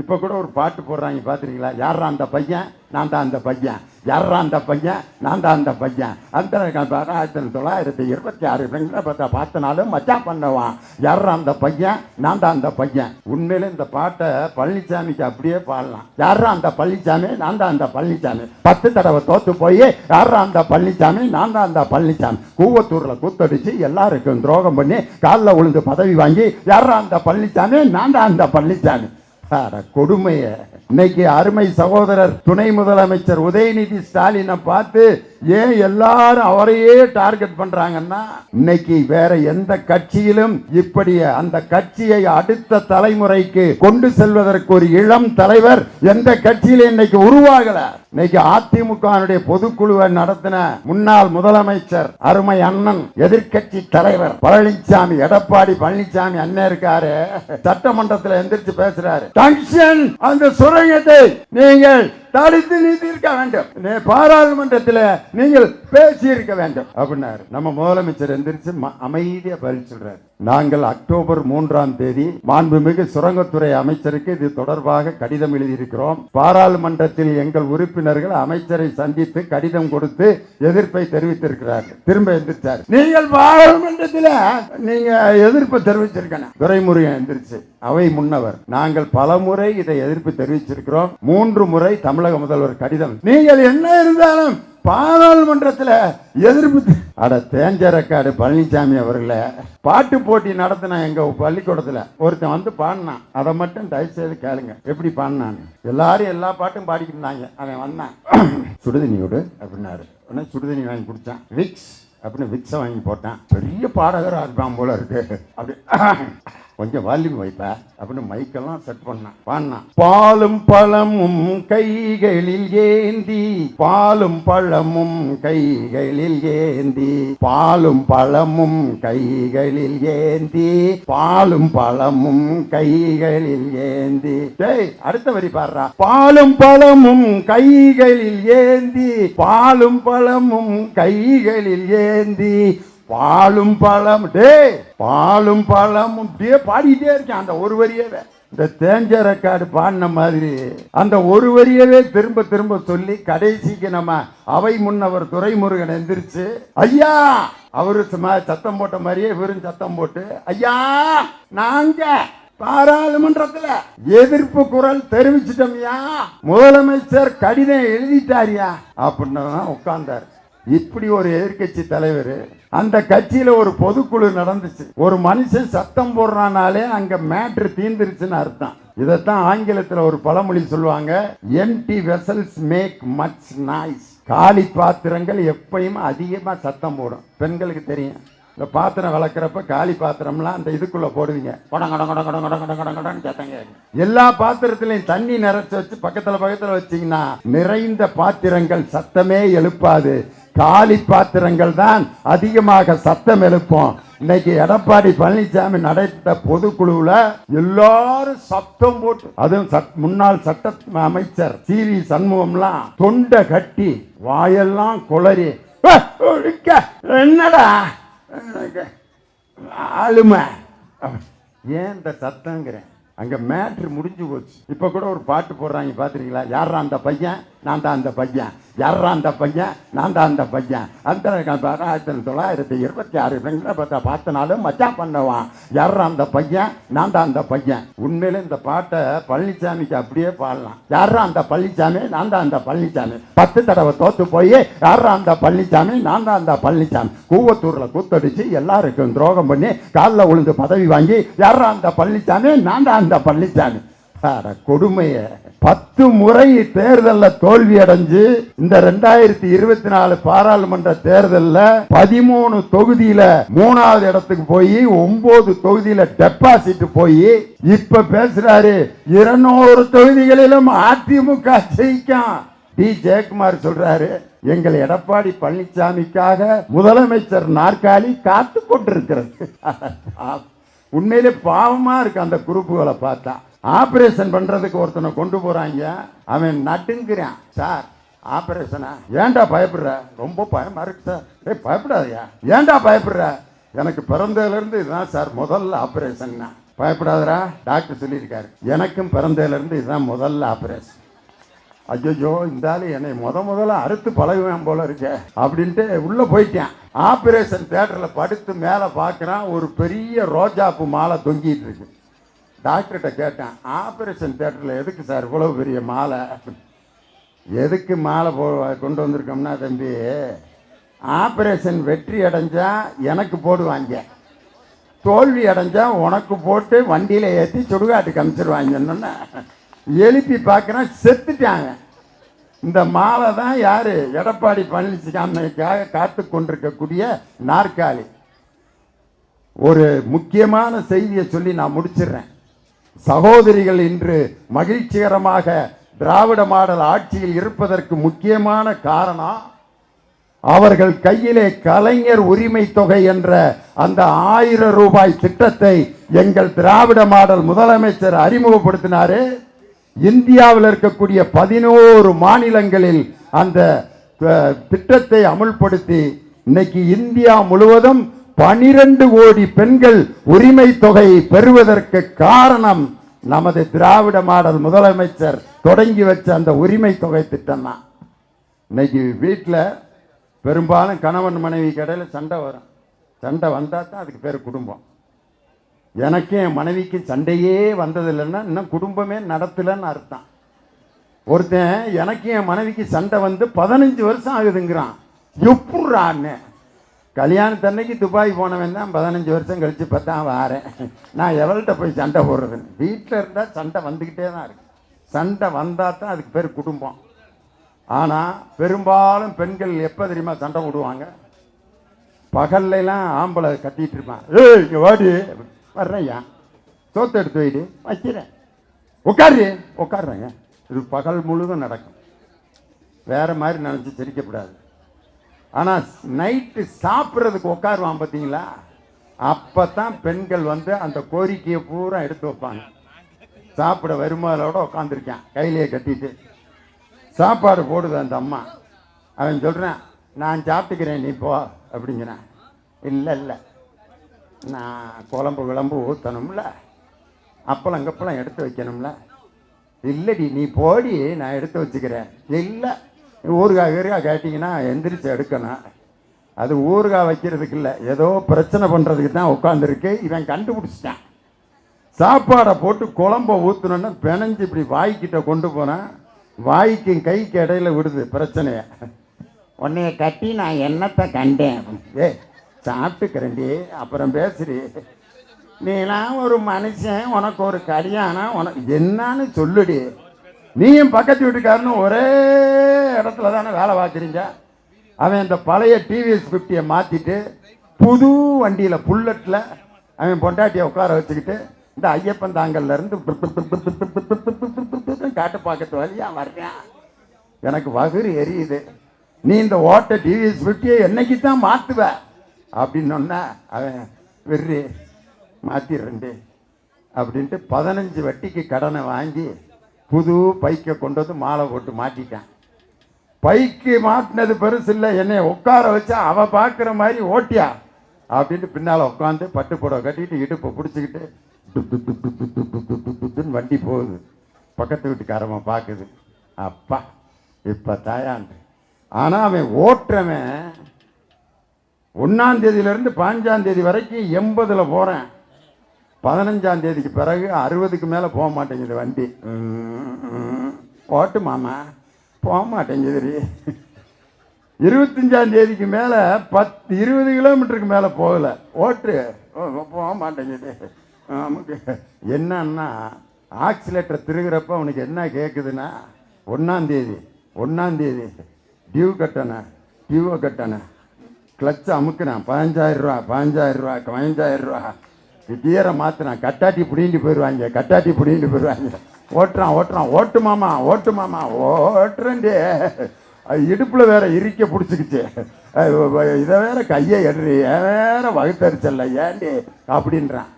இப்போ கூட ஒரு பாட்டு போடுறாங்க பார்த்துருக்கீங்களா யாரா அந்த பையன்? நான் தான் அந்த பையன். யாரா அந்த பையன்? நான் தான் அந்த பையன். அந்த ஆயிரத்தி தொள்ளாயிரத்தி இருபத்தி ஆறு பார்த்தா பார்த்தனாலும் மச்சான் பண்ணுவான். யாரா அந்த பையன்? நான் தான் அந்த பையன். உண்மையில இந்த பாட்டை பழனிசாமிக்கு அப்படியே பாடலாம். யாரா அந்த பழனிசாமி நான் தான் அந்த பழனிசாமி பத்து தடவை தோத்து போய் யாரா அந்த பழனிசாமி நான் தான் அந்த பழனிசாமி கூவத்தூரில் கூத்தடிச்சு எல்லாருக்கும் துரோகம் பண்ணி காலில் விழுந்து பதவி வாங்கி யாரா அந்த பழனிசாமி நான் தான் அந்த பழனிசாமி கொடுமைய. இன்னைக்கு அருமை சகோதரர் துணை முதலமைச்சர் உதயநிதி ஸ்டாலினை பார்த்து ஏன் எல்லாரும் அவரையே டார்கெட் பண்றாங்கன்னா இன்னைக்கு வேற எந்த கட்சியிலும் இப்படி அந்த கட்சியை அடுத்த தலைமுறைக்கு கொண்டு செல்வதற்கு ஒரு இளம் தலைவர் எந்த கட்சியில இன்னைக்கு உருவாகல. இன்னைக்கு அதிமுக பொதுக்குழுவை நடத்தின முன்னாள் முதலமைச்சர் அருமை அண்ணன் எதிர்கட்சி தலைவர் பழனிசாமி எடப்பாடி பழனிசாமி அண்ணன் இருக்காரு. சட்டமன்றத்தில் எந்திரிச்சு பேசுறாரு. டங்ஷன் அந்த சுரங்கத்தை நீங்கள் தடுத்து நிறுத்தியிருக்க வேண்டும். பாராளுமன்றத்தில் நீங்கள் பேசி இருக்க வேண்டும். அப்படின்னாரு. நம்ம முதலமைச்சர் எந்திரிச்சு அமைதியா பதில் சொல்றாரு. நாங்கள் அக்டோபர் மூன்றாம் தேதி மாண்புமிகு சுரங்கத்துறை அமைச்சருக்கு இது தொடர்பாக கடிதம் எழுதியிருக்கிறோம். பாராளுமன்றத்தில் எங்கள் உறுப்பினர் உறுப்பினர்கள் அமைச்சரை சந்தித்து கடிதம் கொடுத்து எதிர்ப்பை தெரிவித்திருக்கிறார்கள். திரும்ப எந்திரிச்சார். நீங்கள் பாராளுமன்றத்தில் நீங்க எதிர்ப்பு தெரிவிச்சிருக்கணும். துரைமுருகன் எந்திரிச்சு அவை முன்னவர். நாங்கள் பல முறை இதை எதிர்ப்பு தெரிவிச்சிருக்கிறோம். மூன்று முறை தமிழக முதல்வர் கடிதம். நீங்கள் என்ன இருந்தாலும் பாராளுமன்றத்தில் எதிர்ப்பு அட தேஞ்சரக்காடு பழனிசாமி அவர்களை பாட்டு போட்டி நடத்தின எங்க பள்ளிக்கூடத்தில் ஒருத்தன் வந்து பாடினான். அதை மட்டும் தயவு செய்து கேளுங்க. எப்படி பாடினான்னு. எல்லாரும் எல்லா பாட்டும் பாடிக்கிட்டு இருந்தாங்க. அவன் வந்தான். சுடுதண்ணி விடு அப்படின்னாரு. உடனே சுடுதண்ணி வாங்கி குடித்தான் விக்ஸ் அப்படின்னு விக்ஸை வாங்கி போட்டான். பெரிய பாடகராக இருப்பான் போல இருக்கு. அப்படி கொஞ்சம் வால்யூம் வைப்ப. அப்படின்னு மைக்கெல்லாம் செட் பண்ணான் பாடினான் பாலும் பழமும் கைகளில் ஏந்தி பாலும் பழமும் கைகளில் ஏந்தி பாலும் பழமும் கைகளில் ஏந்தி பாலும் பழமும் கைகளில் ஏந்தி. டேய் அடுத்த வரி பாடுறா. பாலும் பழமும் கைகளில் ஏந்தி பாலும் பழமும் கைகளில் ஏந்தி. பாலும் பழம் டே பாலும் பழமும் அப்படியே பாடிட்டே இருக்கேன். அந்த ஒரு வரியவே. இந்த தேஞ்ச ரெக்கார்டு பாடின மாதிரி அந்த ஒரு வரியவே திரும்ப திரும்ப சொல்லி கடைசிக்கு நம்ம அவை முன்னவர் துரைமுருகன் எந்திரிச்சு ஐயா! அவரு சும்மா சத்தம் போட்ட மாதிரியே வெறும் சத்தம் போட்டு ஐயா நாங்க பாராளுமன்றத்துல எதிர்ப்பு குரல் தெரிவிச்சிட்டோம்யா. முதலமைச்சர் கடிதம் எழுதிட்டாரியா. அப்படின்னு தான் உட்கார்ந்தார். இப்படி ஒரு எதிர்க்கட்சி தலைவர் அந்த கட்சியில் ஒரு பொதுக்குழு நடந்துச்சு. ஒரு மனுஷன் சத்தம் போடுறானாலே அங்கே மேட்ரு தீந்துருச்சுன்னு அர்த்தம். இதைத்தான் ஆங்கிலத்தில் ஒரு பழமொழி சொல்லுவாங்க empty vessels make much noise காலி பாத்திரங்கள் எப்பயும் அதிகமாக சத்தம் போடும். பெண்களுக்கு தெரியும். இந்த பாத்திரம் வளர்க்குறப்ப காலி பாத்திரம்லாம் அந்த இதுக்குள்ள போடுவீங்க. கொடம் கொடம் கொடம் கொடம் கொடம் கொடம் கொடம் கொடம்னு எல்லா பாத்திரத்திலையும் தண்ணி நிறைச்சு வச்சு பக்கத்துல பக்கத்துல வச்சீங்கன்னா நிறைந்த பாத்திரங்கள் சத்தமே எழுப்பாது. காலி பாத்திரங்கள் தான் அதிகமாக சத்தம் எழுப்போம். இன்னைக்கு எடப்பாடி பழனிசாமி நடத்த பொதுக்குழுவில் எல்லாரும் சத்தம் போட்டு அதுவும் முன்னாள் சட்ட அமைச்சர் சி வி சண்முகம்லாம் தொண்டை கட்டி வாயெல்லாம் குளறி என்னடா? ஆளுமை. ஏன் இந்த சத்தங்கிறேன் அங்க மேட்ரு முடிஞ்சு போச்சு. இப்ப கூட ஒரு பாட்டு போடுறாங்க பார்த்துருக்கீங்களா யாரா அந்த பையன்? நான் தான் அந்த பையன். யாரா அந்த பையன்? நான் தான் அந்த பையன். அந்த ஆயிரத்தி தொள்ளாயிரத்தி இருபத்தி ஆறு பார்த்தா பார்த்தனாலும் மச்சான் பண்ணுவான். யாரா அந்த பையன்? நான் தான் அந்த பையன். உண்மையில இந்த பாட்டை பழனிசாமிக்கு அப்படியே பாடலாம். யாரா அந்த பழனிசாமி நான் தான் அந்த பழனிசாமி பத்து தடவை தோத்து போய் யாரா அந்த பழனிசாமி நான் தான் அந்த பழனிசாமி கூவத்தூர்ல கூத்தடிச்சு எல்லாருக்கும் துரோகம் பண்ணி காலில் விழுந்து பதவி வாங்கி யாரா அந்த பழனிசாமி நான் தான் அந்த பழனிசாமி கொடுமைய. பத்து முறை தேர்தலில் தோல்வி அடைஞ்சு இந்த ரெண்டாயிரத்தி இருபத்தி நாலு பாராளுமன்ற தேர்தலில் பதிமூணு தொகுதியில மூணாவது இடத்துக்கு போய் ஒன்பது தொகுதியில டெபாசிட் போய் இப்ப பேசுறாரு இருநூறு தொகுதிகளிலும் அதிமுக ஜெயிக்கும் டி. ஜெயக்குமார் சொல்றாரு எங்கள் எடப்பாடி பழனிசாமிக்காக முதலமைச்சர் நாற்காலி காத்து கொண்டிருக்கிறது. உண்மையிலே பாவமா இருக்கு அந்த குரூப்புகளை பார்த்தா. ஆபரேஷன் பண்றதுக்கு ஒருத்தனை கொண்டு போறாங்க. அவன் நட்டுங்கிறான் சார் ஆபரேஷனா ஏன்டா பயப்படுற? ரொம்ப பயமா இருக்கு சார். ஏய் பயப்படாதயா. ஏன்டா பயப்படுற? எனக்கு பிறந்ததுல இருந்து இதுதான் சார். முதல்ல ஆபரேஷன் பயப்படாதடா. டாக்டர் சொல்லியிருக்காரு. எனக்கும் பிறந்ததுலேருந்து இதுதான் முதல்ல ஆப்ரேஷன் ஐயோ இந்த என்னை முத முதல்ல அறுத்து பழகுவேன் போல இருக்கே அப்படின்ட்டு உள்ளே போயிட்டேன். ஆப்ரேஷன் தேட்டரில் படுத்து மேலே பார்க்குறான் ஒரு பெரிய ரோஜாப்பு மாலை தொங்கிட்டு இருக்கு. டாக்டர்கிட்ட கேட்டேன் ஆப்ரேஷன் தேட்டரில் எதுக்கு சார் இவ்வளோ பெரிய மாலை? எதுக்கு மாலை போ கொண்டு வந்திருக்கோம்னா தம்பி ஆப்ரேஷன் வெற்றி அடைஞ்சால் எனக்கு போடுவாங்க. தோல்வி அடைஞ்சால் உனக்கு போட்டு வண்டியில் ஏற்றி சுடுகாட்டுக்கு அனுப்பிச்சிருவாங்கன்னு. எழுப்பி பார்க்குறேன் செத்துட்டாங்க. இந்த மாலை தான் யார்? எடப்பாடி பழனிசாமிக்காக காத்து கொண்டிருக்கக்கூடிய நாற்காலி. ஒரு முக்கியமான செய்தியை சொல்லி நான் முடிச்சிடுறேன். சகோதரிகள் இன்று மகிழ்ச்சிகரமாக திராவிட மாடல் ஆட்சியில் இருப்பதற்கு முக்கியமான காரணம் அவர்கள் கையிலே கலைஞர் உரிமை தொகை என்ற அந்த ஆயிரம் ரூபாய் திட்டத்தை எங்கள் திராவிட மாடல் முதலமைச்சர் அறிமுகப்படுத்தினாரு. இந்தியாவில் இருக்கக்கூடிய பதினோரு மாநிலங்களில் அந்த திட்டத்தை அமுல்படுத்தி இன்னைக்கு இந்தியா முழுவதும் பனிரெண்டு கோடி பெண்கள் உரிமை தொகை பெறுவதற்கு காரணம் நமது திராவிட மாடல் முதலமைச்சர் தொடங்கி வச்ச அந்த உரிமை தொகை திட்டம் தான். இன்னைக்கு வீட்டில் பெரும்பாலும் கணவன் மனைவி கடையில் சண்டை வரும். சண்டை வந்தால் தான் அதுக்கு பேர் குடும்பம். எனக்கும் என் மனைவிக்கும் சண்டையே வந்ததில்லைன்னா இன்னும் குடும்பமே நடத்தலைன்னு அர்த்தம். ஒருத்தன் எனக்கும் என் மனைவிக்கு சண்டை வந்து பதினஞ்சு வருஷம் ஆகுதுங்கிறான். எப்பட்றான்னு. கல்யாணத்தன்னைக்கு துபாய் போனவன் தான் பதினஞ்சு வருஷம் கழித்து பார்த்தா வாரேன். நான் எவள்கிட்ட போய் சண்டை போடுறதுன்னு. வீட்டில் இருந்தால் சண்டை வந்துக்கிட்டே தான் இருக்கு. சண்டை வந்தால் தான் அதுக்கு பேர் குடும்பம். ஆனால் பெரும்பாலும் பெண்கள் எப்போ தெரியுமா சண்டை போடுவாங்க? பகல்லாம் ஆம்பளை கட்டிகிட்டு இருப்பான். ஏய் இங்கே வாடி. வர்றேன்யா. சோத்து எடுத்து வைடு. வைக்கிறேன். உட்காரு. உட்காடுறேங்க இது பகல் முழுதும் நடக்கும். வேற மாதிரி நினச்சி சிரிக்கப்படாது ஆனால் நைட்டு சாப்பிட்றதுக்கு உட்காருவான் பார்த்தீங்களா? அப்போ தான் பெண்கள் வந்து அந்த கோரிக்கையை பூரா எடுத்து வைப்பாங்க. சாப்பிட வருமானோட உட்காந்துருக்கேன் கையிலேயே கட்டிட்டு. சாப்பாடு போடுது அந்த அம்மா. அவன் சொல்கிறேன் நான் சாப்பிட்டுக்கிறேன் நீ போ அப்படிங்கிறான். இல்லை இல்லை. நான் குழம்பு கிளம்பு ஊற்றணும்ல அப்பளம் கப்பளம் எடுத்து வைக்கணும்ல. இல்லடி நீ போடி நான் எடுத்து வச்சுக்கிறேன். இல்லை ஊறுகாய் கீறுகாய் கேட்டிங்கன்னா எந்திரிச்சு எடுக்கணும். அது ஊறுகாய் வைக்கிறதுக்கு இல்லை. ஏதோ பிரச்சனை பண்ணுறதுக்கு தான் உட்காந்துருக்கு இவன் கண்டுபிடிச்சிட்டான். சாப்பாடை போட்டு குழம்ப ஊற்றணுன்னு பிணைஞ்சு இப்படி வாய்க்கிட்ட கொண்டு போனேன் வாய்க்கும் கைக்கு இடையில விடுது பிரச்சனைய. உன்னைய கட்டி நான் என்னத்தை கண்டேன்? ஏ சாப்பிட்டுக்கிறேன்டி அப்புறம் பேசுறி நீலாம் ஒரு மனுஷன் உனக்கு ஒரு கல்யாணம் உனக்கு என்னன்னு சொல்லுடி நீயும் பக்கத்து வீட்டுக்காரனும் ஒரே இடத்துல தானே வேலை பார்க்குறீங்க அவன் இந்த பழைய டிவிஎஸ் ஃபிஃப்டியை மாற்றிட்டு புது வண்டியில் புல்லட்டில் அவன் பொண்டாட்டியை உட்கார வச்சுக்கிட்டு இந்த ஐயப்பன் தாங்கல்லேருந்து காட்டு பார்க்கறது வழியா வர்றேன் எனக்கு வகுறு எரியுது நீ இந்த ஓட்ட டிவிஎஸ் ஃபிஃப்டியை என்னைக்கு தான் மாற்றுவ அப்படின்னு சொன்னால் அவன் வெறி மாற்றிடுண்டு அப்படின்ட்டு பதினஞ்சு வட்டிக்கு கடனை வாங்கி புது பைக்கை கொண்டு வந்து மாலை போட்டு மாட்டிட்டான். பைக்கு மாட்டினது பெருசு இல்லை என்னை உட்கார வச்சா அவன் பார்க்குற மாதிரி ஓட்டியா அப்படின்ட்டு பின்னால் உட்காந்து பட்டு புடவை கட்டிட்டு இடுப்பை பிடிச்சிக்கிட்டு துன்னு வண்டி போகுது. பக்கத்து வீட்டுக்காரவன் பார்க்குது. அப்பா இப்போ தாயாண்டு. ஆனால் அவன் ஓட்டுறவன் ஒன்றாம் தேதியிலேருந்து பாஞ்சாம் தேதி வரைக்கும் எண்பதில் போகிறேன் பதினஞ்சாம் தேதிக்கு பிறகு அறுபதுக்கு மேலே போக மாட்டேங்குது வண்டி. ம், ஓட்டு மாமா போக மாட்டேங்குதுரி இருபத்தஞ்சாம் தேதிக்கு மேலே பத்து இருபது கிலோமீட்டருக்கு மேலே போகலை. ஓட்டு. ஓ, போக மாட்டேங்குது. நமக்கு என்னன்னா ஆக்சிலேட்டர் திருகிறப்ப அவனுக்கு என்ன கேட்குதுன்னா ஒன்றாந்தேதி ஒன்றாந்தேதி டியூ கட்டணை டியூவை கட்டணை கிளச்சை அமுக்கினான் பதினஞ்சாயிரம் ரூபா பதினஞ்சாயிரம் ரூபா பதினஞ்சாயிரம் ரூபா. கியரை மாற்றினான் கட்டாட்டி பிடிங்கிட்டு போயிடுவாங்க கட்டாட்டி பிடிங்கிட்டு போயிடுவாங்க. ஓட்டுறான் ஓட்டுறான் ஓட்டு மாமா ஓட்டு மாமா ஓட்டுறேன்டே. அது இடுப்பில் வேற இறுக்க பிடிச்சிக்கிச்சு. இதை வேற கையை எடுறி வேற வகுத்தரிச்சல்ல ஏண்டி அப்படின்றான்.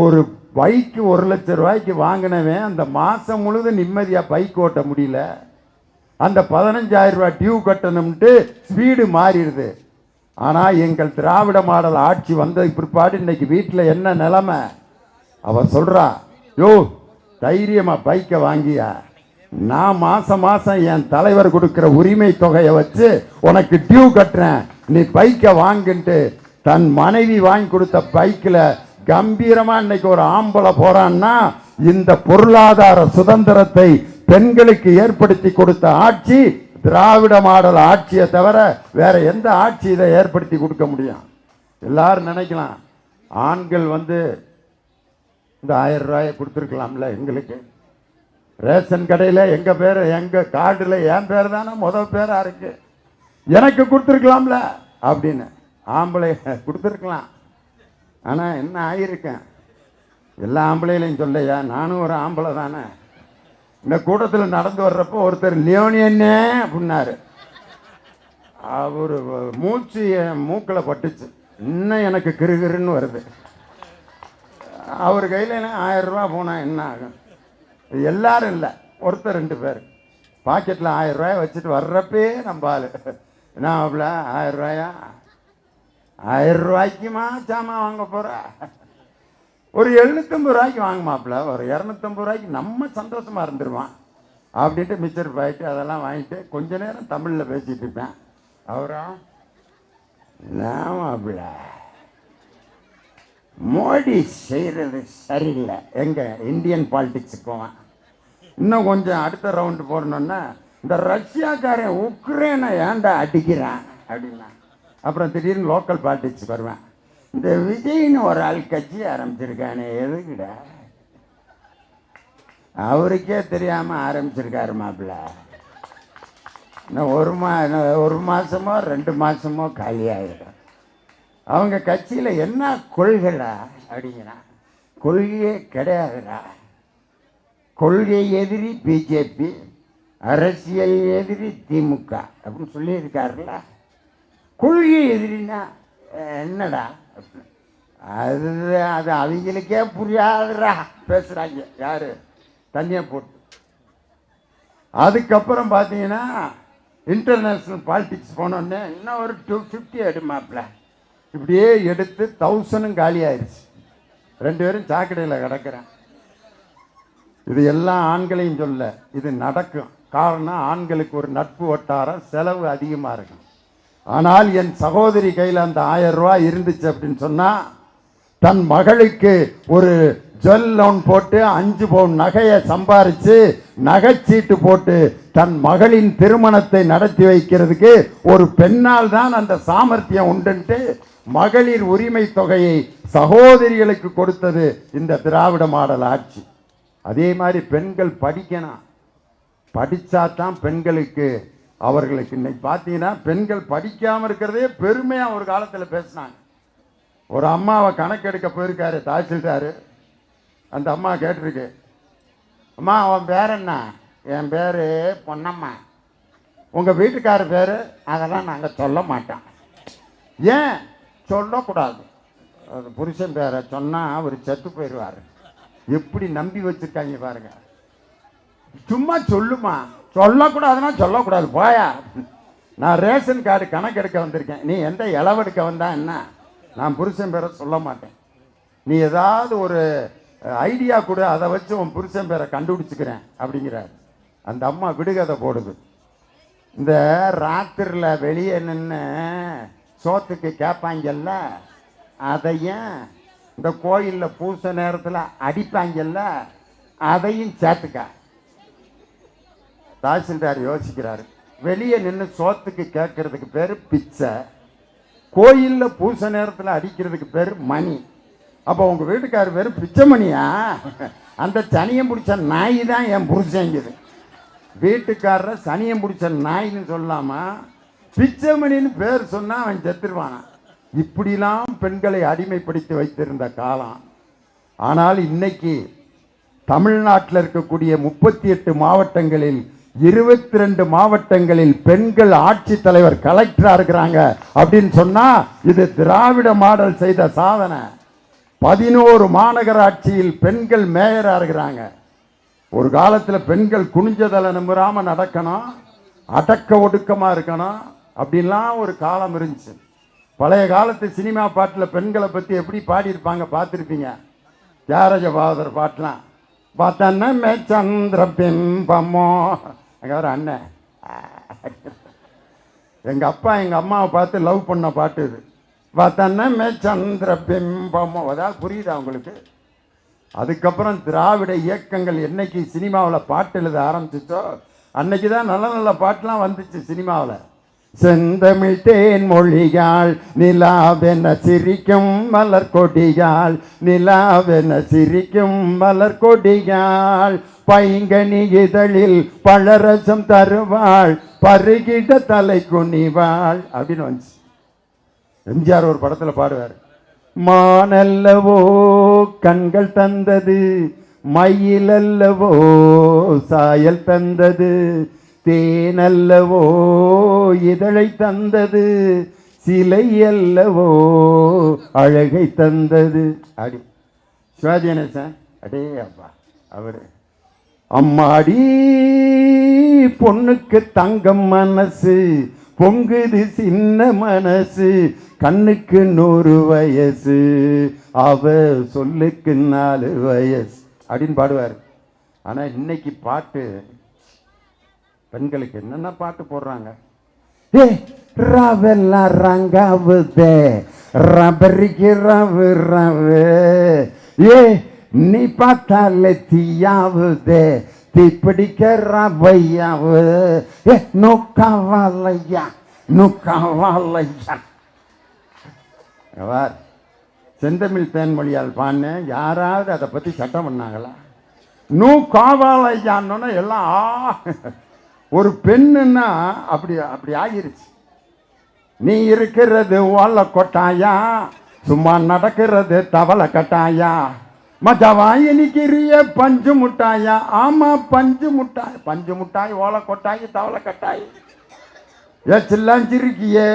ஒரு பைக்கு ஒரு லட்சம் ரூபாய்க்கு வாங்கினவன் அந்த மாதம் முழுதும் நிம்மதியாக பைக் ஓட்ட முடியல. அந்த பதினஞ்சாயிரம் ரூபாய் டியூ கட்டணும்ட்டு ஸ்பீடு மாறிடுது. ஆனால் எங்கள் திராவிட மாடல் ஆட்சி வந்ததுக்கு பிற்பாடு இன்னைக்கு வீட்டில் என்ன நிலைமை? அவ சொல்கிறா யோ தைரியமாக பைக்கை வாங்கியா? நான் மாதம் மாதம் என் தலைவர் கொடுக்குற உரிமை தொகையை வச்சு உனக்கு டியூ கட்டுறேன். நீ பைக்கை வாங்கின்ட்டு தன் மனைவி வாங்கி கொடுத்த பைக்கில் கம்பீரமாக இன்னைக்கு ஒரு ஆம்பளை போகிறான்னா இந்த பொருளாதார சுதந்திரத்தை பெண்களுக்கு ஏற்படுத்தி கொடுத்த ஆட்சி திராவிட மாடல் ஆட்சியை தவிர வேற எந்த ஆட்சி இதை ஏற்படுத்தி கொடுக்க முடியும்? எல்லாரும் நினைக்கலாம். ஆண்கள் வந்து இந்த ஆயிரம் ரூபாயை கொடுத்துருக்கலாம்ல எங்களுக்கு. ரேஷன் கடையில் எங்கள் பேர் எங்கள் கார்டில் என் பேர் தானே முதல் பேராக இருக்கு. எனக்கு கொடுத்துருக்கலாம்ல அப்படின்னு. ஆம்பளை கொடுத்துருக்கலாம். ஆனால் என்ன ஆகியிருக்கேன் எல்லா ஆம்பளைகளையும் சொல்லையா? நானும் ஒரு ஆம்பளை தானே. இந்த கூட்டத்தில் நடந்து வர்றப்போ ஒருத்தர் லியோனியன்னே அப்படின்னாரு. அவர் மூச்சு என் மூக்கில் பட்டுச்சு. இன்னும் எனக்கு கிருகிருன்னு வருது. அவர் கையில் ஆயிரம் ரூபா போனால் என்ன ஆகும்? எல்லாரும் இல்லை. ஒருத்தர் ரெண்டு பேர். பாக்கெட்டில் ஆயிரம் ரூபாய் வச்சுட்டு வர்றப்பே நம்ம ஆள். என்ன ஆகல ஆயிரம் ரூபாயா? ஆயிரம் ரூபாய்க்குமா சாமான் வாங்க போகிறா ஒரு எழுநூத்தம்பது ரூபாய்க்கு வாங்குமாப்ல? ஒரு இரநூத்தம்பது ரூபாய்க்கு நம்ம சந்தோஷமா இருந்துருவான் அப்படின்ட்டு மிச்சர் பாயிட்டு அதெல்லாம் வாங்கிட்டு கொஞ்ச நேரம் தமிழில் பேசிட்டு இருப்பேன். அவரா மாப்பிள்ள மோடி செய்கிறது சரியில்லை. எங்கே இந்தியன் பாலிடிக்ஸுக்கு போவேன். இன்னும் கொஞ்சம் அடுத்த ரவுண்டு போடணுன்னா இந்த ரஷ்யாக்காரன் உக்ரைனை ஏன்டா அடிக்கிறான்? அப்படின்னா அப்புறம் திடீர்னு லோக்கல் பாலிடிக்ஸ் வருவேன். இந்த விஜய்னு ஒரு ஆள் கட்சி ஆரம்பிச்சிருக்கானே எதுக்குடா? அவருக்கே தெரியாம ஆரம்பிச்சிருக்காரு மாப்பிள்ள. இன்னும் ஒரு மா ஒரு மாசமோ ரெண்டு மாசமோ காலியாயிடும் அவங்க கட்சியில் என்ன கொள்கைடா அப்படிங்கிறான் கொள்கையே கிடையாதுடா. கொள்கை எதிரி பிஜேபி அரசியல் எதிரி திமுக அப்படின்னு சொல்லியிருக்காருல்ல. கொள்கை எதிரின்னா என்னடா? அது அது அவங்களுக்கே புரியாதுடா. பேசுகிறாங்க யார்? தனியாக போட்டு. அதுக்கப்புறம் பார்த்தீங்கன்னா இன்டர்நேஷ்னல் பாலிடிக்ஸ் போனோடனே இன்னும் ஒரு டூ ஃபிஃப்டி எடுமாப்பில் இப்படியே எடுத்து தௌசண்டும் காலி ஆயிடுச்சு ரெண்டு பேரும் சாக்கடையில் கிடக்கிறேன் இது எல்லா ஆண்களையும் சொல்ல இது நடக்கும். காரணம் ஆண்களுக்கு ஒரு நட்பு வட்டாரம் செலவு அதிகமாக இருக்கும். ஆனால் என் சகோதரி கையில் அந்த ஆயிரம் ரூபாய் இருந்துச்சு அப்படின்னு சொன்னால் தன் மகளுக்கு ஒரு ஜுவல் லோன் போட்டு அஞ்சு பவுன் நகையை சம்பாரித்து நகைச்சீட்டு போட்டு தன் மகளின் திருமணத்தை நடத்தி வைக்கிறதுக்கு ஒரு பெண்ணால் தான் அந்த சாமர்த்தியம் உண்டுன்ட்டு மகளிர் உரிமை தொகையை சகோதரிகளுக்கு கொடுத்தது இந்த திராவிட மாடல் ஆட்சி. அதே மாதிரி பெண்கள் படிக்கணும். படித்தா தான் பெண்களுக்கு அவர்களுக்கு இன்னைக்கு பார்த்தீங்கன்னா பெண்கள் படிக்காமல் இருக்கிறதே பெருமையாக ஒரு காலத்தில் பேசினாங்க. ஒரு அம்மாவை கணக்கெடுக்க போயிருக்காரு தாசில்தார். அந்த அம்மா கேட்டிருக்கு அம்மா அவன் பேர் என்ன? என் பேர் பொன்னம்மா. உங்கள் வீட்டுக்கார பேர்? அதெல்லாம் நாங்கள் சொல்ல மாட்டோம். ஏன்? சொல்லக்கூடாது. அது புருஷன் பேரை சொன்னால் அவர் செத்து போயிடுவார். எப்படி நம்பி வச்சிருக்காங்க பாருங்க. சும்மா சொல்லுமா. சொல்லக்கூடாதுன்னா சொல்லக்கூடாது போயா. நான் ரேஷன் கார்டு கணக்கெடுக்க வந்திருக்கேன். நீ எந்த இளவெடுக்க வந்தா என்ன? நான் புருஷன் பேரை சொல்ல மாட்டேன். நீ ஏதாவது ஒரு ஐடியா கொடு அதை வச்சு உன் புருஷன் பேரை கண்டுபிடிச்சிக்கிறேன் அப்படிங்கிறார். அந்த அம்மா விடுகதை போடுது. இந்த ராத்திரியில் வெளியே நின்று சோத்துக்கு கேட்பாங்கல்ல அதையும் இந்த கோயிலில் பூச நேரத்தில் அடிப்பாங்கல்ல அதையும் சேர்த்துக்க. தாசில்தார் யோசிக்கிறாரு. வெளியே நின்று சோத்துக்கு கேட்கறதுக்கு பேர் பிச்சை. கோயிலில் பூச நேரத்தில் அடிக்கிறதுக்கு பேர் மணி. அப்போ உங்கள் வீட்டுக்காரர் பேர் பிச்சைமணியா? அந்த சனியம் பிடிச்ச நாய் தான் என் புருஷங்குது. வீட்டுக்காரர் சனியம் பிடிச்ச நாயின்னு சொல்லாமா பிச்சைமணின்னு பேர் சொன்னால் அவன் செத்துருவான்? இப்படிலாம் பெண்களை அடிமைப்படுத்தி வைத்திருந்த காலம். ஆனால் இன்னைக்கு தமிழ்நாட்டில் இருக்கக்கூடிய முப்பத்தி எட்டு மாவட்டங்களில் இருபத்தி ரெண்டு மாவட்டங்களில் பெண்கள் ஆட்சித் தலைவர் கலெக்டரா இருக்கிறாங்க அப்படின்னு சொன்னா இது திராவிட மாடல் செய்த சாதனை. பதினோரு மாநகராட்சியில் பெண்கள் மேயரா இருக்கிறாங்க. ஒரு காலத்தில் பெண்கள் குனிஞ்சதலை நம்புறாம நடக்கணும் அடக்க ஒடுக்கமா இருக்கணும் அப்படின்லாம் ஒரு காலம் இருந்துச்சு. பழைய காலத்து சினிமா பாட்டில் பெண்களை பற்றி எப்படி பாடியிருப்பாங்க பார்த்துருப்பீங்க? தியாகராஜ பாட்டெலாம். பாட்டெலாம் பார்த்தன்னமே சந்திர பிம்பமோ அதுக்கப்புறம் அண்ணன். எங்கள் அப்பா எங்கள் அம்மாவை பார்த்து லவ் பண்ண பாட்டு இது. பார்த்தன்னமே சந்திர பிம்பமோ. அதாவது புரியுதா உங்களுக்கு? அதுக்கப்புறம் திராவிட இயக்கங்கள் என்னைக்கு சினிமாவில் பாட்டு எழுத ஆரம்பிச்சிச்சோ அன்னைக்கு தான் நல்ல நல்ல பாட்டுலாம் வந்துச்சு சினிமாவில். செந்தமிழ் தேன் மொழியால் நிலாவென சிரிக்கும் மலர் கொடியாள் நிலாவென சிரிக்கும் மலர் கொடியாள் பைங்கனி இதழில் பழரசம் தருவாள் பருகிட தலை குனிவாள். அப்படின்னு வந்துச்சு எம்ஜிஆர் ஒரு படத்தில் பாடுவார். மானல்லவோ கண்கள் தந்தது மயிலல்லவோ சாயல் தந்தது தேனல்லவோ இதழை தந்தது சிலை அல்லவோ அழகை தந்தது. அடி. சிவாஜி கணேசன் அடே அப்பா அவரு. அம்மாடி பொண்ணுக்கு தங்கம் மனசு பொங்குது சின்ன மனசு கண்ணுக்கு நூறு வயசு அவ சொல்லுக்கு நாலு வயசு. அப்படின்னு பாடுவார். ஆனால் இன்னைக்கு பாட்டு பெண்களுக்கு என்னென்ன பாட்டு போடுறாங்க? ஏ ரவெல்லாம் ரங்காவுதே ரபரிக்கு ரவு ரவு. ஏ நீ பார்த்தாலே தீயாவுதே தீப்பிடிக்க ரவையாவு. ஏ நோக்காவாலையா நோக்காவாலையா. வார் செந்தமிழ் தேன்மொழியால் பாடின யாராவது அதை பற்றி சட்டம் பண்ணாங்களா? நூ காவாலையான்னு எல்லாம் ஆ. ஒரு பெண்ணுன்னா அப்படி அப்படி ஆகிருச்சு. நீ இருக்கிறது ஓலை கொட்டாயா? சும்மா நடக்கிறது தவளை கட்டாயா? மஜாவா நிக்கிறிய பஞ்சு முட்டாயா? ஆமா பஞ்சு முட்டாய் பஞ்சு முட்டாய் ஓலை கொட்டாய் தவளை கட்டாய். ஏ சில்லாஞ்சிருக்கியே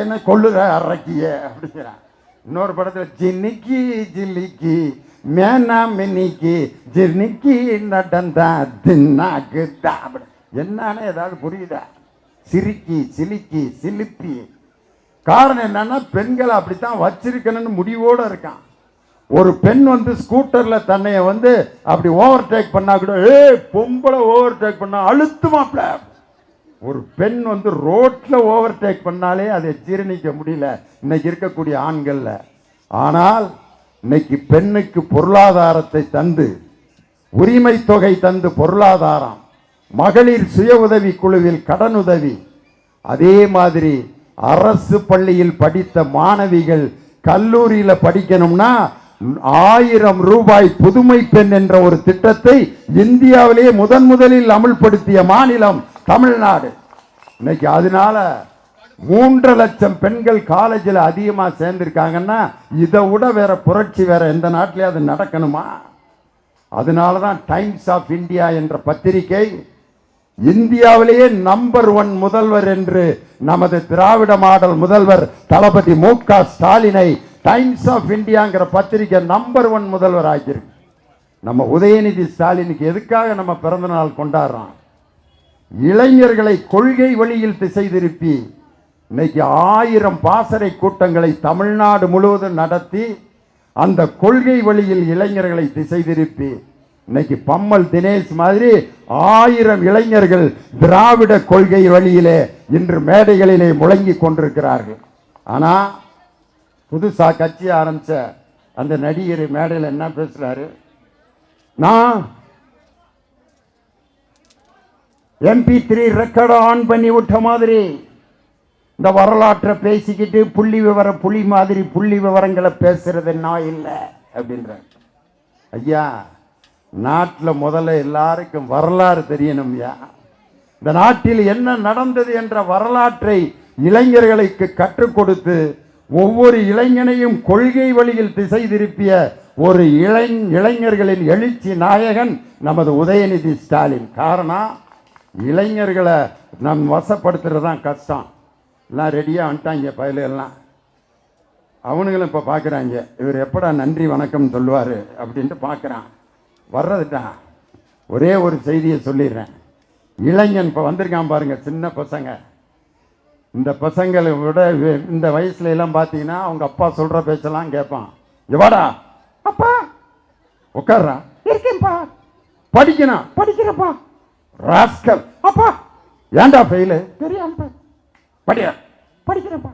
என்ன கொள்ளுற அரைக்கியே அப்படிங்கிறான். இன்னொரு படத்தில் ஜின்னிக்கி ஜில்லிக்கி மேனா மின்னிக்கி ஜின்னிக்கி நடந்தா தின்னாக்கு அப்படி. என்னன்னு ஏதாவது புரியுதா? சிரிக்கி சிலிக்கி சிலிப்பி. காரணம் என்னன்னா பெண்களை அப்படித்தான் வச்சிருக்கணும்னு முடிவோடு இருக்கான். ஒரு பெண் வந்து ஸ்கூட்டரில் தன்னைய வந்து அப்படி ஓவர் டேக் பண்ணா கூட ஏ பொம்பளை ஓவர் டேக் பண்ணா அழுத்துமாப்ல ஒரு பெண் வந்து ரோட்டில் ஓவர் டேக் பண்ணாலே அதை ஜீரணிக்க முடியல. இன்னைக்கு இருக்கக்கூடிய ஆண்களில். ஆனால் இன்னைக்கு பெண்ணுக்கு பொருளாதாரத்தை தந்து உரிமை தொகை தந்து பொருளாதாரம். மகளிர் சுய உதவி குழுவில் கடனுதவி. அதே மாதிரி அரசு பள்ளியில் படித்த மாணவிகள் கல்லூரியில் படிக்கணும்னா ஆயிரம் ரூபாய் புதுமை பெண் என்ற ஒரு திட்டத்தை இந்தியாவிலேயே முதன் முதலில் அமுல்படுத்திய மாநிலம் தமிழ்நாடு. இன்னைக்கு அதனால மூன்று லட்சம் பெண்கள் காலேஜில் அதிகமாக சேர்ந்திருக்காங்கன்னா இதை விட வேற புரட்சி வேற எந்த நாட்டிலேயே அது நடக்கணுமா? அதனால தான் டைம்ஸ் ஆஃப் இந்தியா என்ற பத்திரிகை இந்தியாவிலேயே நம்பர் ஒன் முதல்வர் என்று நமது திராவிட மாடல் முதல்வர் தளபதி மு க ஸ்டாலினை டைம்ஸ் ஆஃப் இந்தியாங்கிற பத்திரிகை நம்பர் ஒன் முதல்வர் ஆகியிருக்கு நம்ம உதயநிதி ஸ்டாலினுக்கு எதுக்காக நம்ம பிறந்த நாள் கொண்டாடுறோம்? இளைஞர்களை கொள்கை வழியில் திசை திருப்பி இன்னைக்கு ஆயிரம் பாசறை கூட்டங்களை தமிழ்நாடு முழுவதும் நடத்தி அந்த கொள்கை வழியில் இளைஞர்களை திசை திருப்பி இன்னைக்கு பம்மல் தினேஷ் மாதிரி ஆயிரம் இளைஞர்கள் திராவிட கொள்கை வழியிலே இன்று மேடைகளிலே முழங்கி கொண்டிருக்கிறார்கள். ஆனால் புதுசாக கட்சி ஆரம்பித்த அந்த நடிகர் மேடையில் என்ன பேசுகிறாரு நான் எம்பி த்ரீ ரெக்கார்டை ஆன் பண்ணி விட்ட மாதிரி இந்த வரலாற்றை பேசிக்கிட்டு புள்ளி விவர புலி மாதிரி புள்ளி விவரங்களை பேசுறது நான் இல்லை அப்படின்ற ஐயா நாட்டில் முதல்ல எல்லாருக்கும் வரலாறு தெரியணும் ஐயா இந்த நாட்டில் என்ன நடந்தது என்ற வரலாற்றை இளைஞர்களுக்கு கற்றுக் கொடுத்து ஒவ்வொரு இளைஞனையும் கொள்கை வழியில் திசை திருப்பிய ஒரு இளை இளைஞர்களின் எழுச்சி நாயகன் நமது உதயநிதி ஸ்டாலின். காரணம் இளைஞர்களை நம் வசப்படுத்துறது தான் கஷ்டம். எல்லாம் ரெடியாக வந்துட்டாங்க பயலெல்லாம் அவனுங்களும் இப்போ பார்க்குறாங்க இவர் எப்படா நன்றி வணக்கம் சொல்லுவார் அப்படின்ட்டு பார்க்குறான் வர்றதுட்டான் ஒரே ஒரு செய்தியை சொல்லிடுறேன். இளைஞன் இப்போ வந்திருக்கான் பாருங்க சின்ன பசங்க. இந்த பசங்களை விட இந்த வயசுல எல்லாம் பார்த்தீங்கன்னா அவங்க அப்பா சொல்கிற பேச்செல்லாம் கேட்பான் எவாடா அப்பா உட்கார்றா. இருக்கேன்ப்பா. படிக்கணும். படிக்கிறப்பா ராஸ்கல். அப்பா. ஏன்டா ஃபெயிலு தெரியாம படிய. படிக்கிறப்பா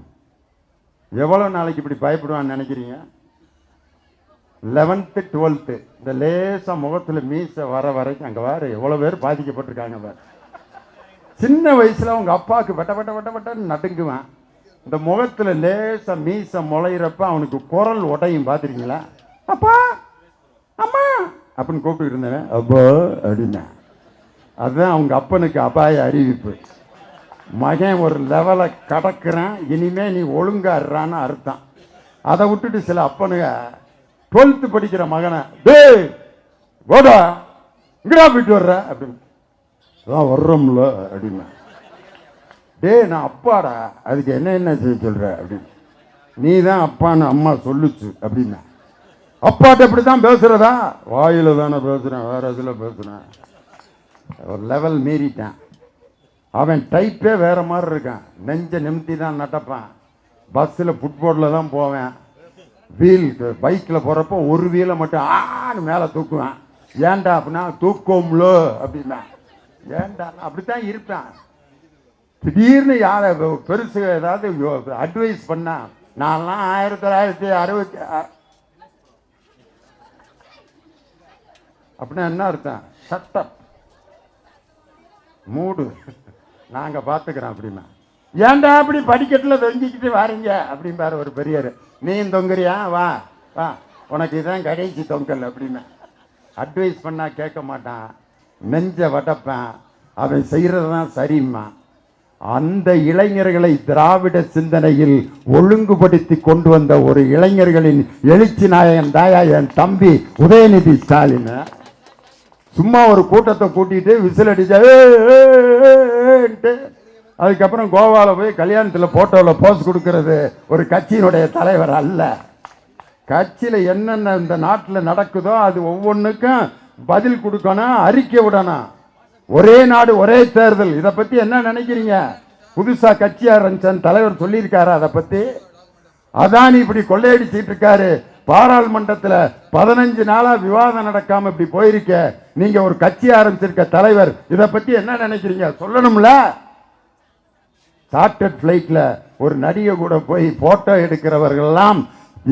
எவ்வளவு நாளைக்கு இப்படி பயப்படுவான்னு நினைக்கிறீங்க? லெவன்த்து டுவெல்த்து இந்த லேசாக முகத்தில் மீசை வர வரைக்கும் அங்கே வேற எவ்வளோ பேர் பாதிக்கப்பட்டிருக்காங்க வேறு சின்ன வயசில் அவங்க அப்பாவுக்கு வெட்ட வெட்ட வெட்ட வெட்டன்னு நடுங்குவேன். இந்த முகத்தில் லேசாக மீசை முளையிறப்ப அவனுக்கு குரல் உடையும் பார்த்துருக்கீங்களா அப்பா அம்மா அப்படின்னு கூப்பிட்டு இருந்தவன் அப்போ அப்படின்னா. அதுதான் அவங்க அப்பனுக்கு அபாய அறிவிப்பு. மகன் ஒரு லெவலை கடக்கிறான் இனிமே நீ ஒழுங்காடுறான்னு அர்த்தம். அதை விட்டுட்டு சில அப்பனுங்க டுவெல்த்து படிக்கிற மகனை டேய் போடா இங்கடா போயிட்டு வர்ற? அப்படின்னு. அதான் வர்றோம்ல அப்படின்னு. டேய் நான் அப்பாடா அதுக்கு என்ன என்ன செய்ய சொல்கிற அப்படின்னு. நீ தான் அப்பான்னு அம்மா சொல்லுச்சு அப்படின்னா. அப்பாட்ட இப்படி தான் பேசுகிறதா வாயில் தானே பேசுகிறேன் வேறு இதில் பேசுகிறேன் ஒரு லெவல் மீறிட்டேன். அவன் டைப்பே வேறு மாதிரி இருக்கான். நெஞ்ச நிமித்தி தான் நடப்பான் பஸ்ஸில் ஃபுட்போர்டில் தான் போவேன். வீல் பைக்கில் போகிறப்போ ஒரு வீலை மட்டும் ஆன்னு மேலே தூக்குவேன். ஏன்டா அப்படின்னா தூக்கோம்லோ அப்படின்னா. ஏன்டா? அப்படித்தான் இருப்பேன். திடீர்னு யாரை பெருசு ஏதாவது அட்வைஸ் பண்ணா நான்லாம் ஆயிரத்தி தொள்ளாயிரத்தி அறுபத்தி அப்படின்னா என்ன அர்த்தம்? சட்டம் மூடு. நாங்கள் பார்த்துக்கிறோம் அப்படின்னா. ஏன்டா அப்படி படிக்கட்டில் தொங்கிக்கிட்டு வாரீங்க? அப்படிம்பார் ஒரு பெரியவர். நீ தொங்குறியா? வா வா. உனக்கு இதான் கடைசி தொங்கல் அப்படின்னு. அட்வைஸ் பண்ணால் கேட்க மாட்டான். நெஞ்ச வடப்பேன் அவன் செய்கிறது தான் சரிம்மா. அந்த இளைஞர்களை திராவிட சிந்தனையில் ஒழுங்குபடுத்தி கொண்டு வந்த ஒரு இளைஞர்களின் எழுச்சி நாயகன் தாயா என் தம்பி உதயநிதி ஸ்டாலின். சும்மா ஒரு கூட்டத்தை கூட்டிட்டு விசில் அடிச்சா அதுக்கப்புறம் கோவாவில் போய் கல்யாணத்தில் போட்டோவில் போஸ் கொடுக்கறது ஒரு கட்சியினுடைய தலைவர் அல்ல. கட்சியில் என்னென்ன இந்த நாட்டில் நடக்குதோ அது ஒவ்வொன்றுக்கும் பதில் கொடுக்கணும் அறிக்கை விடணும். ஒரே நாடு ஒரே தேர்தல். இதை பற்றி என்ன நினைக்கிறீங்க? புதுசாக கட்சி ஆரம்பிச்சன் தலைவர் சொல்லியிருக்காரு அதை பற்றி அதானி இப்படி கொள்ளையடிச்சிட்டு இருக்காரு. பாராளுமன்றத்தில் பதினஞ்சு நாளாக விவாதம் நடக்காமல் இப்படி போயிருக்க. நீங்கள் ஒரு கட்சி ஆரம்பிச்சிருக்க தலைவர். இதை பற்றி என்ன நினைக்கிறீங்க? சொல்லணும்ல? சார்ட்டட் ஃப்ளைட்டில் ஒரு நடிகை கூட போய் ஃபோட்டோ எடுக்கிறவர்கள்லாம்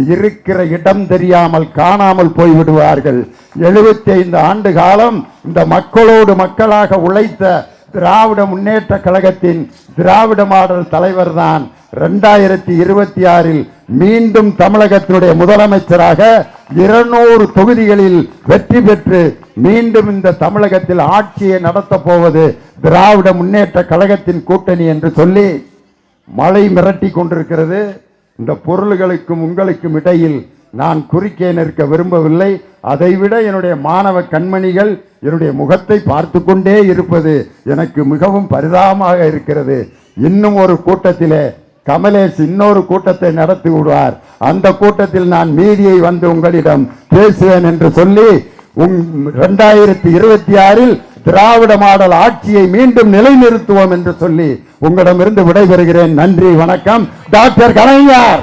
இருக்கிற இடம் தெரியாமல் காணாமல் போய்விடுவார்கள். எழுபத்தி ஐந்து ஆண்டு காலம் இந்த மக்களோடு மக்களாக உழைத்த திராவிட முன்னேற்ற கழகத்தின் திராவிட மாடல் தலைவர் தான் ரெண்டாயிரத்தி இருபத்தி ஆறில் மீண்டும் தமிழகத்தினுடைய முதலமைச்சராக இருநூறு தொகுதிகளில் வெற்றி பெற்று மீண்டும் இந்த தமிழகத்தில் ஆட்சியை நடத்தப் போவது திராவிட முன்னேற்ற கழகத்தின் கூட்டணி என்று சொல்லி மழை மிரட்டி கொண்டிருக்கிறது. இந்த பொருள்களுக்கும் உங்களுக்கும் இடையில் நான் குறுக்கே நிற்க விரும்பவில்லை. அதைவிட என்னுடைய மாணவ கண்மணிகள் என்னுடைய முகத்தை பார்த்து கொண்டே இருப்பது எனக்கு மிகவும் பரிதாபமாக இருக்கிறது. இன்னும் ஒரு கூட்டத்திலே கமலேஷ் இன்னொரு கூட்டத்தை நடத்தி விடுவார். அந்த கூட்டத்தில் நான் மீதியை வந்து உங்களிடம் பேசுவேன் என்று சொல்லி இரண்டாயிரத்தி ரெண்டாயிரத்தி இருபத்தி ஆறில் திராவிட மாடல் ஆட்சியை மீண்டும் நிலைநிறுத்துவோம் என்று சொல்லி உங்களிடமிருந்து விடைபெறுகிறேன். நன்றி வணக்கம். டாக்டர் கலைஞர்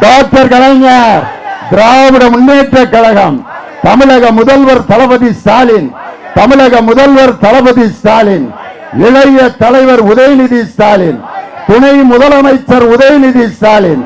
டாக்டர் கலைஞர் திராவிட முன்னேற்ற கழகம் தமிழக முதல்வர் தளபதி ஸ்டாலின் தமிழக முதல்வர் தளபதி ஸ்டாலின் இளைய தலைவர் உதயநிதி ஸ்டாலின் துணை முதலமைச்சர் உதயநிதி ஸ்டாலின்